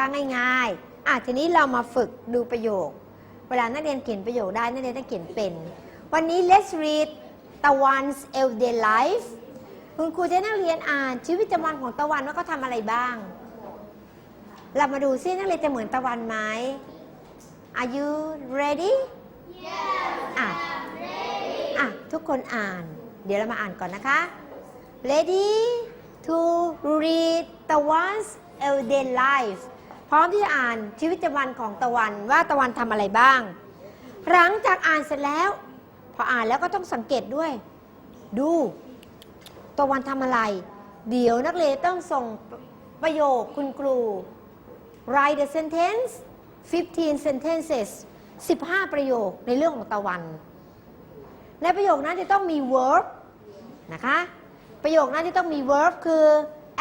นะคะง่ายๆอะทีนี้เรามาฝึกดูประโยค เวลานักเรียนเขียนประโยคได้นักเรียนต้องเขียนเป็น วันนี้ let's read ตะวัน 's everyday life คุณครูจะให้นักเรียนอ่านชีวิตประจำวันของตะวันว่าเขาทำอะไรบ้าง เรามาดูซินักเรียนจะเหมือนตะวันไหม Are you ready? Yes. อะอะ ทุกคนอ่าน เดี๋ยวเรามาอ่านก่อนนะคะ Ready to read ตะวัน 's everyday life พร้อมที่จะอ่านชีวิตวันของตะวันว่าตะวันทำอะไรบ้าง หลังจากอ่านเสร็จแล้ว พออ่านแล้วก็ต้องสังเกตด้วย ดู ตะวันทำอะไร เดี๋ยวนักเรียนต้องส่งประโยคคุณครู write the sentence 15 sentences 15 ประโยคในเรื่องของตะวัน ในประโยคนั้นจะต้องมี verb นะคะ ประโยคนั้นจะต้องมี verb คือ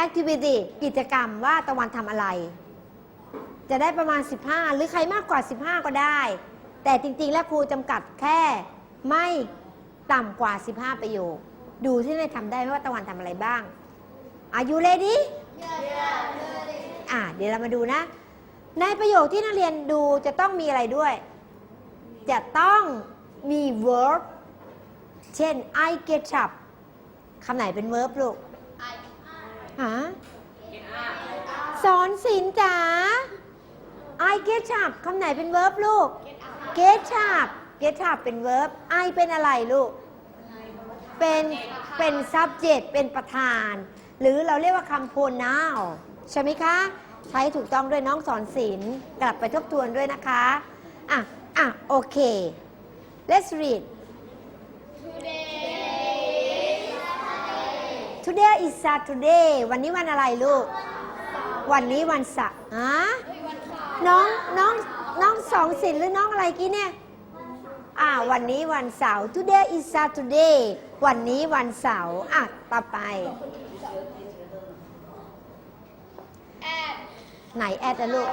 activity กิจกรรมว่าตะวันทำอะไร จะได้ประมาณ 15 หรือใครมากกว่า 15 ก็ได้ แต่จริงๆ แล้วครูจำกัดแค่ไม่ต่ำกว่า 15 ประโยค ดูที่นายทำได้ไหมว่าตะวันทำอะไรบ้าง Are you ready อะเดี๋ยวเรามาดูนะ ในประโยคที่นักเรียนดูจะต้องมีอะไรด้วย จะต้องมี verb เช่น I get up คำไหนเป็น verb ลูกฮะสอนศิลป์จ๋า I get up คำไหนเป็น verb ลูก get up get up เป็น verb I เป็นอะไรลูก เป็น เป็น subject เป็นประธาน หรือเราเรียกว่าคำ pronoun ใช่ไหมคะ ใช้ถูกต้องด้วยน้องสอนศิลป์กลับไปทบทวนด้วยนะคะ อะ อะ โอเค let's read today is Saturday วันนี้วันอะไรลูก วันนี้วันเสาร์ฮะ น้องน้องน้องสองศิลป์หรือน้องอะไรกี้เนี่ย อ่า วันนี้วันเสาร์ today is Saturday วันนี้วันเสาร์ อะ ต่อไป ไหนแอดอะลูก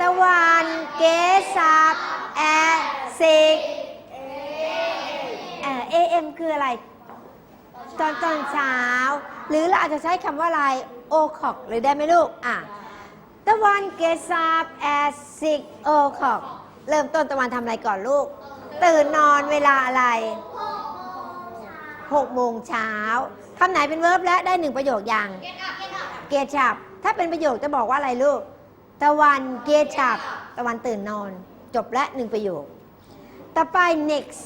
ตะวันเกสับแอดซิกเอ่อ AM คืออะไร ตอนตอนเช้า หรือเราอาจจะใช้คำว่าอะไรโอคอกเลยได้ไหมลูก อะ ตะวันเกสับแอดซิกโอคอกเริ่มต้นตะวันทำอะไรก่อนลูก ตื่นนอนเวลาอะไร6โมงเช้าคำไหนเป็นเวิร์บและได้หนึ่งประโยคอย่างเกชับถ้าเป็นประโยคจะบอกว่าอะไรลูก ตะวันเกชับตะวันตื่นนอน จบและหนึ่งประโยค ต่อไป next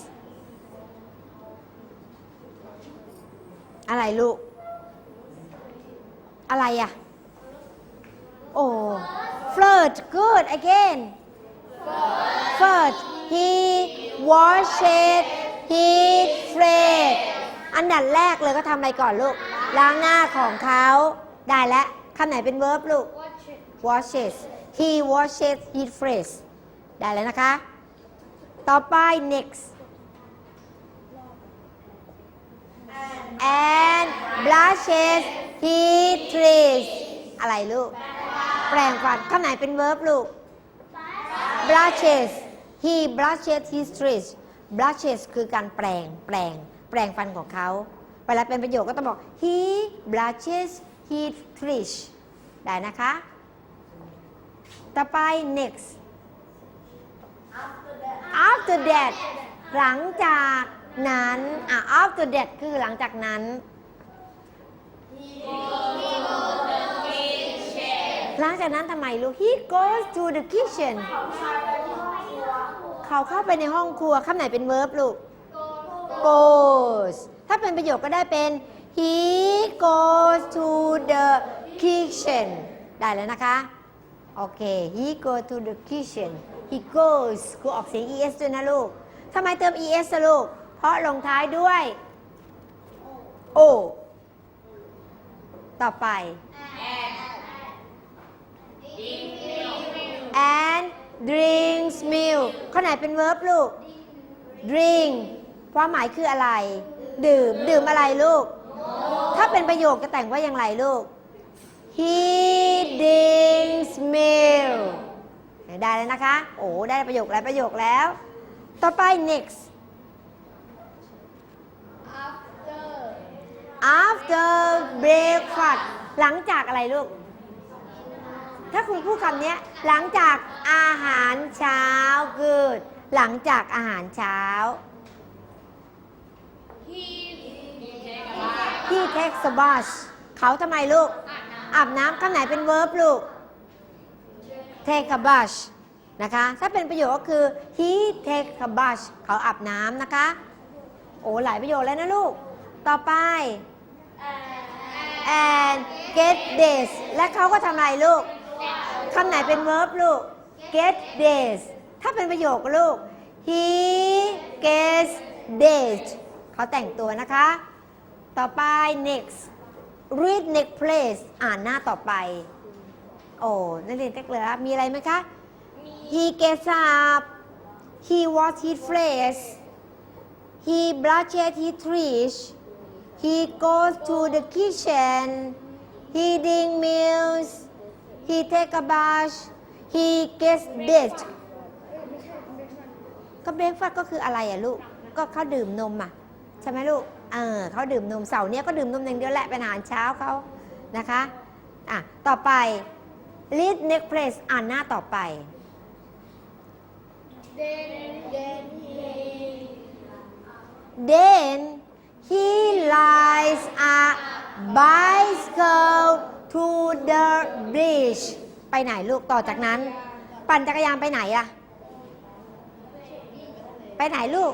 อะไรลูก อะไรอะ โอ้ flirt good again flirt he washed his face อันดับแรกเลยก็ทำอะไรก่อนลูก ล้างหน้าของเขาได้แล้วคำไหนเป็น verb ลูก washes he washes his face ได้แล้วนะคะ ต่อไป next and brushes his teeth อะไรลูก แปรงฟันคำไหนเป็น verb ลูก brushes he brushes his teeth brushes คือการแปรงแปรงแปรงฟันของเขาเวลาเป็นประโยคก็ต้องบอก he brushes his teeth ได้นะคะ ต่อไป next after that หลังจากนั้นอะ after that คือหลังจากนั้น หลังจากนั้นทำไมลูก he goes to the kitchen เขาเข้าไปในห้องครัวคำไหนเป็น verb ลูก goes ถ้าเป็นประโยคก็ได้เป็น he goes to the kitchen ได้แล้วนะคะ โอเค he go to the kitchen he goes ครูออกเสียง es ด้วยนะลูกทำไมเติม es ลูก เพราะลงท้ายด้วย o ต่อไป and drinks milk ข้อไหนเป็น verb ลูก drink ความหมายคืออะไร ดื่ม ดื่มอะไรลูก ถ้าเป็นประโยคจะแต่งว่าอย่างไรลูก he drinks milk ได้แล้วนะคะ โอ้ ได้ประโยคหลายประโยคแล้ว ต่อไป next after breakfast หลังจากอะไรลูก ถ้าคุณพูดคำเนี้ยหลังจากอาหารเช้าเกิดหลังจากอาหารเช้า he takes a bath เขาทำไมลูก อาบน้ำคำไหนเป็น verb ลูก take a bath นะคะ ถ้าเป็นประโยคก็คือ he take a bath เขาอาบน้ำนะคะ โอ้ หลายประโยคแล้วนะลูก ต่อไป and get this และเขาก็ทำอะไรลูก คำไหนเป็น verb ลูก get this ถ้าเป็นประโยคลูก he gets this เขาแต่งตัวนะคะ ต่อไป next read next place อ่านหน้าต่อไป โอ้นักเรียนเต็กเลยมีอะไรไหมคะ he gets up he washes his face he brushes his teeth he goes to the kitchen he drink meals he take a bath he gets dead ก็เบรกฟาสก็คืออะไรอะลูก ก็เขาดื่มนมอะ ใช่ไหมลูก เออเขาดื่มนมเสาร์เนี้ยก็ดื่มนมอย่างเดียวแหละเป็นอาหารเช้าเขานะคะ อะ ต่อไป read next place อ่านหน้าต่อไป then he lies a bicycle to the beach ไปไหนลูกต่อจากนั้น ปั่นจักรยานไปไหนอะไปไหนลูก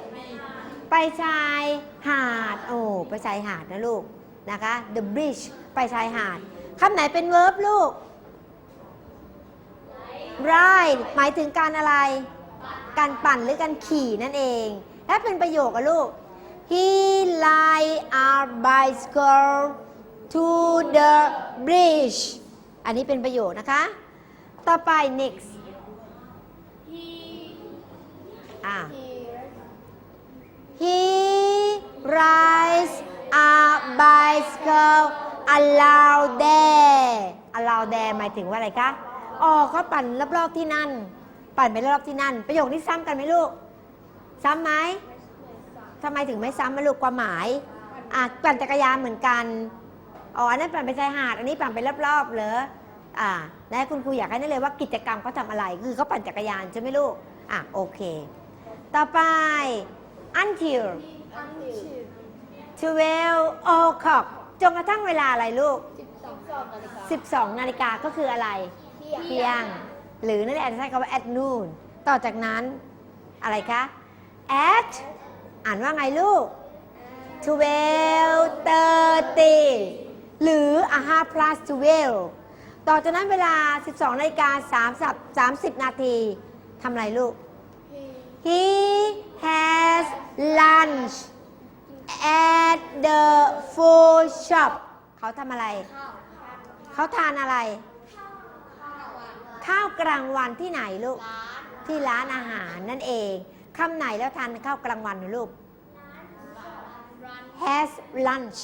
ไปชายหาด โอ้ ไปชายหาดนะลูกนะคะ the beach ไปชายหาดคำไหนเป็น verb ลูก ride หมายถึงการอะไร การปั่นหรือการขี่นั่นเองถ้าเป็นประโยคอะลูก he ride a bicycle to the bridge อันนี้เป็นประโยคนะคะ ต่อไป next อะ he rides a bicycle around there around there หมายถึงว่าอะไรคะ อ๋อเขาปั่นรอบๆที่นั่น ปั่นไปรอบๆที่นั่น ประโยคนี้ซ้ำกันไหมลูก ซ้ำไหมทำไมถึงไม่ซ้ำมาลูกความหมาย อะปั่นจักรยานเหมือนกัน อ๋ออันนั้นปั่นไปชายหาดอันนี้ปั่นไปรอบๆเหรออ่าและคุณครูอยากให้นั่นเลยว่ากิจกรรมเขาทำอะไร คือเขาปั่นจักรยานใช่ไหมลูกอะโอเค ต่อไป until 12 o'clock จนกระทั่งเวลาอะไรลูก 12 นาฬิกาก็คืออะไรเที่ยง หรือนั่นแหละอาจจะใช้คำว่า at noon ต่อจากนั้นอะไรคะ at อ่านว่าไงลูก 12:30 หรืออะ5 plus 12 ต่อจากนั้นเวลา 12นาฬิกา30 นาทีทำอะไรลูก He has lunch at the food shop เขาทำอะไร เขาทานอะไร ข้าวกลางวันที่ไหนลูก ที่ร้านอาหารนั่นเองคำไหนแล้วทานข้าวกลางวันลูก has lunch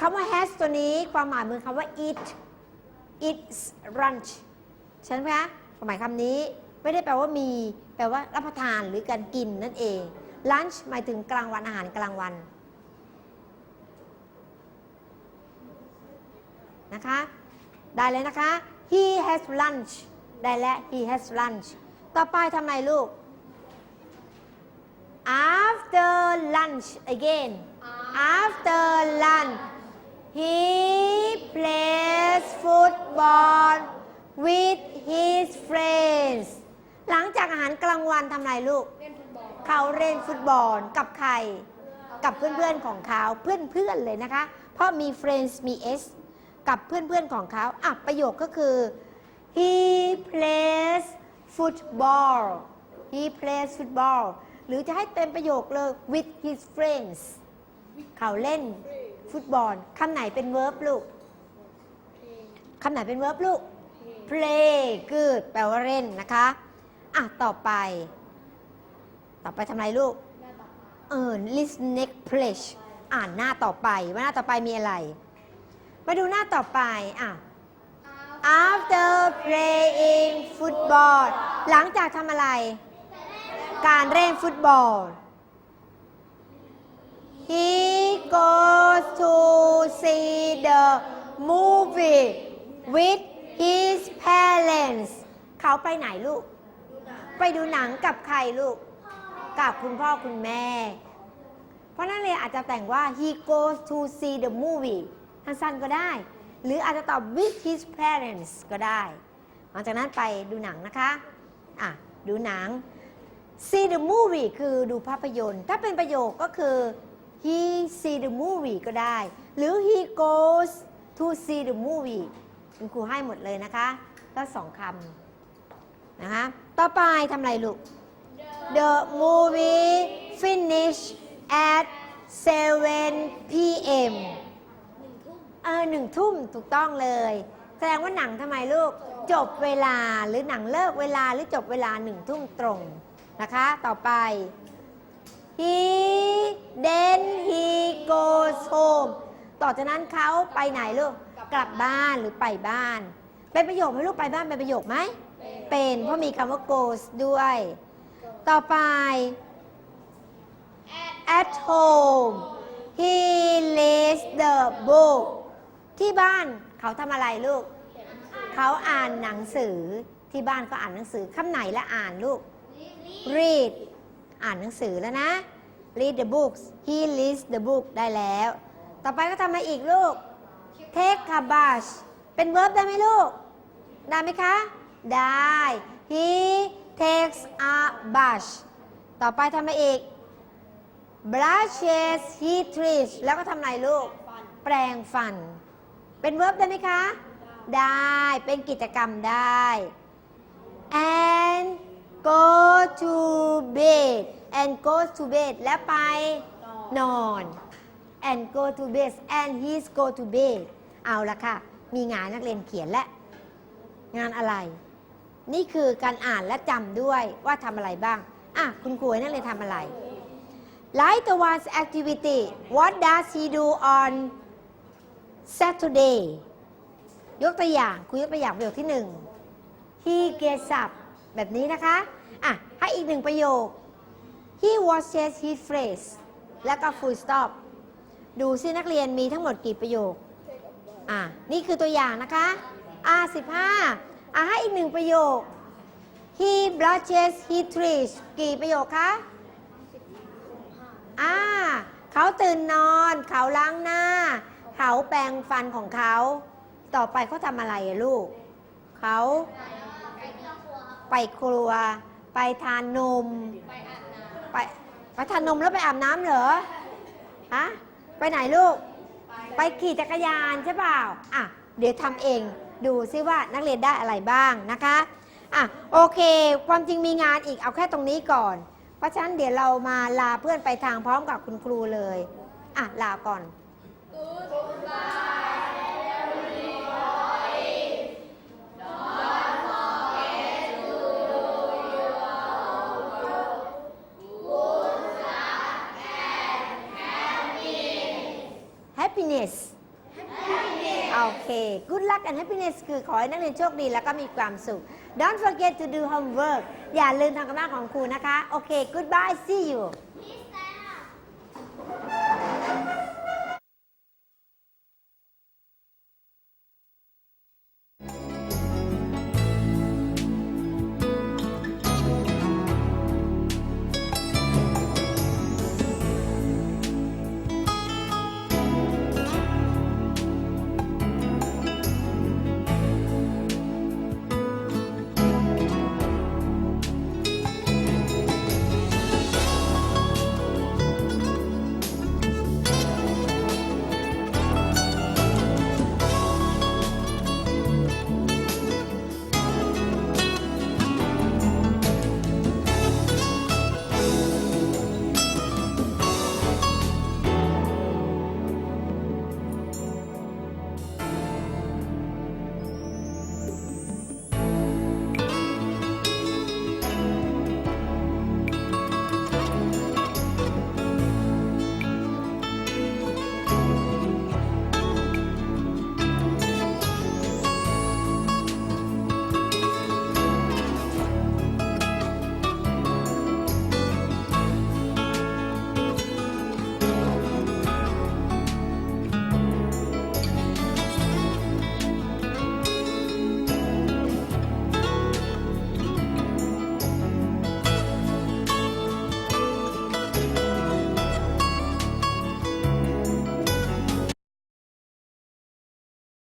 คำว่า has ตัวนี้ความหมายเหมือนคำว่า eat eats lunch ใช่ไหมคะความหมายคำนี้ไม่ได้แปลว่ามี แปลว่ารับประทานหรือการกินนั่นเอง lunch หมายถึงกลางวันอาหารกลางวันนะคะ ได้เลยนะคะ he has lunch ได้แล้ว he has lunch ต่อไปทำไมลูก after lunch again after lunch he plays football with his friends หลังจากอาหารกลางวันทำไรลูก เขาเล่นฟุตบอลกับใคร กับเพื่อนๆของเขาเพื่อนๆเลยนะคะ เพราะมี friends มี s กับเพื่อนๆของเขาอะประโยคก็คือ he plays football he plays football หรือจะให้เต็มประโยคเลย with his friends เขาเล่นฟุตบอลคำไหนเป็น verb ลูกคำไหนเป็น verb ลูก play good แปลว่าเล่นนะคะ อะ ต่อไป ต่อไปทำไรลูก เออ list next page อ่านหน้าต่อไปว่าหน้าต่อไปมีอะไร มาดูหน้าต่อไปอะ after playing football หลังจากทำอะไร การเล่นฟุตบอล he goes to see the movie with his parents เขาไปไหนลูก ไปดูหนังกับใครลูก กับคุณพ่อคุณแม่ เพราะนั่นเลยอาจจะแต่งว่า he goes to see the movie สั้นๆก็ได้ หรืออาจจะตอบ with his parents ก็ได้ หลังจากนั้นไปดูหนังนะคะอะดูหนัง see the movie คือดูภาพยนตร์ ถ้าเป็นประโยคก็คือ he see the movie ก็ได้ หรือ he goes to see the movie คุณครูให้หมดเลยนะคะ ก็สองคำนะคะ ต่อไปทำอะไรลูก The movie finish at 7 p.m. เออหนึ่งทุ่มถูกต้องเลย แสดงว่าหนังทำไมลูก จบเวลาหรือหนังเลิกเวลาหรือจบเวลาหนึ่งทุ่มตรงนะคะ ต่อไป he then he goes home ต่อจากนั้นเขาไปไหนลูก กลับบ้านหรือไปบ้าน เป็นประโยคไหมลูกไปบ้านเป็นประโยคไหม เป็นเพราะมีคำว่า goes ด้วย ต่อไป at home he reads the book ที่บ้านเขาทำอะไรลูก เขาอ่านหนังสือที่บ้านเขาอ่านหนังสือคำไหนและอ่านลูก read อ่านหนังสือแล้วนะ read the books he reads the book ได้แล้ว ต่อไปก็ทำอะไรอีกลูก take a bath เป็น verb ได้ไหมลูก ได้ไหมคะ ได้ he takes a bath ต่อไปทำอะไรอีก brushes he teeth แล้วก็ทำอะไรลูก แปรงฟัน เป็น verb ได้ไหมคะ ได้เป็นกิจกรรมได้ and go to bed and go to bed แล้วไปนอน and go to bed and he's go to bed เอาละค่ะ มีงานนักเรียนเขียนและ งานอะไร นี่คือการอ่านและจำด้วยว่าทำอะไรบ้าง อะ คุณครูให้นักเรียนทำอะไร Like the one's activity what does he do on Saturday ยกตัวอย่างคุยยกตัวอย่างประโยคที่หนึ่ง he gets up แบบนี้นะคะ อะ ให้อีกหนึ่งประโยค he washes his face แล้วก็ full stop ดูซินักเรียนมีทั้งหมดกี่ประโยค อะ นี่คือตัวอย่างนะคะ R15 อะให้อีกหนึ่งประโยค he brushes his teeth กี่ประโยคคะอ่าเขาตื่นนอน เขาล้างหน้า เขาแปรงฟันของเขา ต่อไปเขาทำอะไรลูก เขาไปครัว ไปทานนม ไปไปทานนมแล้วไปอาบน้ำเหรอ ฮะ ไปไหนลูก ไปขี่จักรยานใช่เปล่า อะ เดี๋ยวทำเอง ดูซิว่านักเรียนได้อะไรบ้างนะคะอะโอเค ความจริงมีงานอีกเอาแค่ตรงนี้ก่อน เพราะฉะนั้นเดี๋ยวเรามาลาเพื่อนไปทางพร้อมกับคุณครูเลยอะลาก่อน เค good luck and happiness คือขอให้นักเรียนโชคดีแล้วก็มีความสุข don't forget to do homework อย่าลืมทำกันบ้านของครูนะคะ โอเค goodbye see you